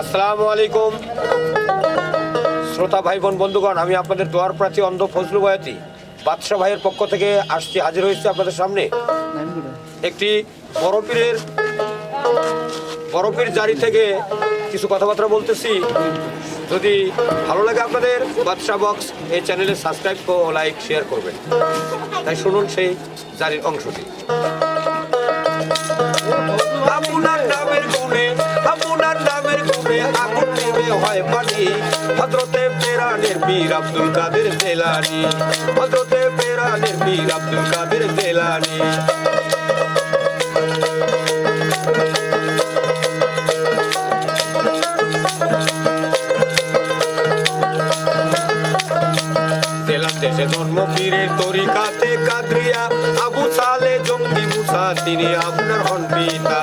আসসালামু আলাইকুম। শ্রোতা ভাই বোন বন্ধুগণ, আমি আপনাদের দোয়ার প্রার্থী অন্ধ ফজলু বয়াতি। বাদশাহ ভাইয়ের পক্ষ থেকে আসছি, হাজির হয়েছে আপনাদের সামনে। একটি বরফিরের বরফির জারি থেকে কিছু কথাবার্তা বলতেছি। যদি ভালো লাগে আপনাদের, বাদশাহ বক্স এই চ্যানেলে সাবস্ক্রাইব ও লাইক, শেয়ার করবেন। তাই শুনুন সেই জারির অংশটি। হজরতে পেরানের বীর আব্দুল কাদের জেলানি। হজরতে পেরানের বীর আব্দুল কাদের জেলানি। দেশে জন্ম, পীরের তরিকাতে কাদরিয়া। আবু সালে জঙ্গি মুসা, তিনি আপনার হন পিতা।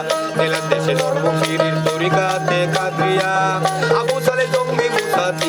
দেশে জন্ম, পীরের তরিকাতে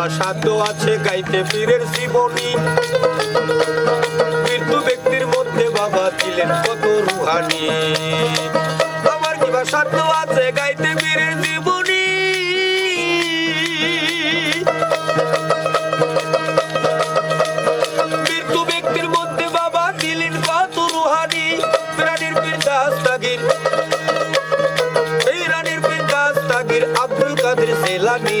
আমার সাধ্য আছে, গাইতে পীরের জীবনী। মৃত্যু ব্যক্তির মধ্যে বাবা ছিলেন কত রুহানি। আমার কিবা সাধ্য আছে, গাইতে পীরের জীবনী? মৃত্যু ব্যক্তির মধ্যে বাবা ছিলেন কত রুহানি। প্রাণীর পীর দাস্তাগির এই রানীর দাস্তাগির আব্দুল কাদের জেলানি।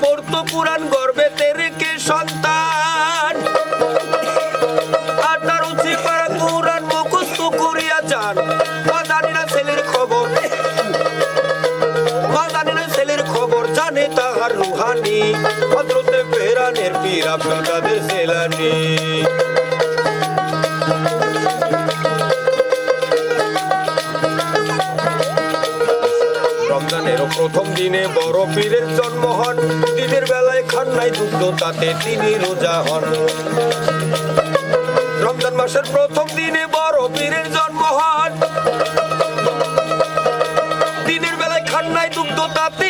পড়তো গর্বে গর্বেতে রেখে সন্তান? আটার উচি পাড়া কোরআন মুখস্থ করিয়া যান। মা জানি না ছেলের খবর। মা জানি না ছেলের খবর, জানে তাহার রুহানি। ভদ্রতে পেরানের পীরা আব্দুল কাদের দিনে বড় পীরের জন্ম হন। দিনের বেলায় খান নাই তাতে তিনি রোজা হন। রমজান মাসের প্রথম দিনে বড় পীরের জন্ম হন। দিনের বেলায় খান নাই দুগ্ধ তাতে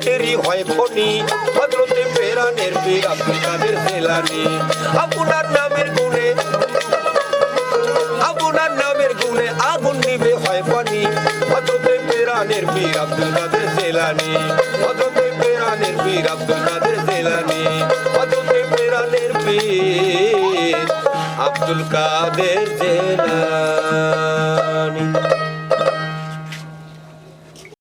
মারফতেরই হয় খনি হজরতে পেরানের পীর আব্দুল কাদের জেলানি আপনার নামের গুণে আপনার নামের গুণে আগুন নিবে হয় পানি হজরতে পেরানের পীর আব্দুল কাদের জেলানি হজরতে পেরানের পীর আব্দুল কাদের জেলানি হজরতে পেরানের পীর আব্দুল কাদের জেলানি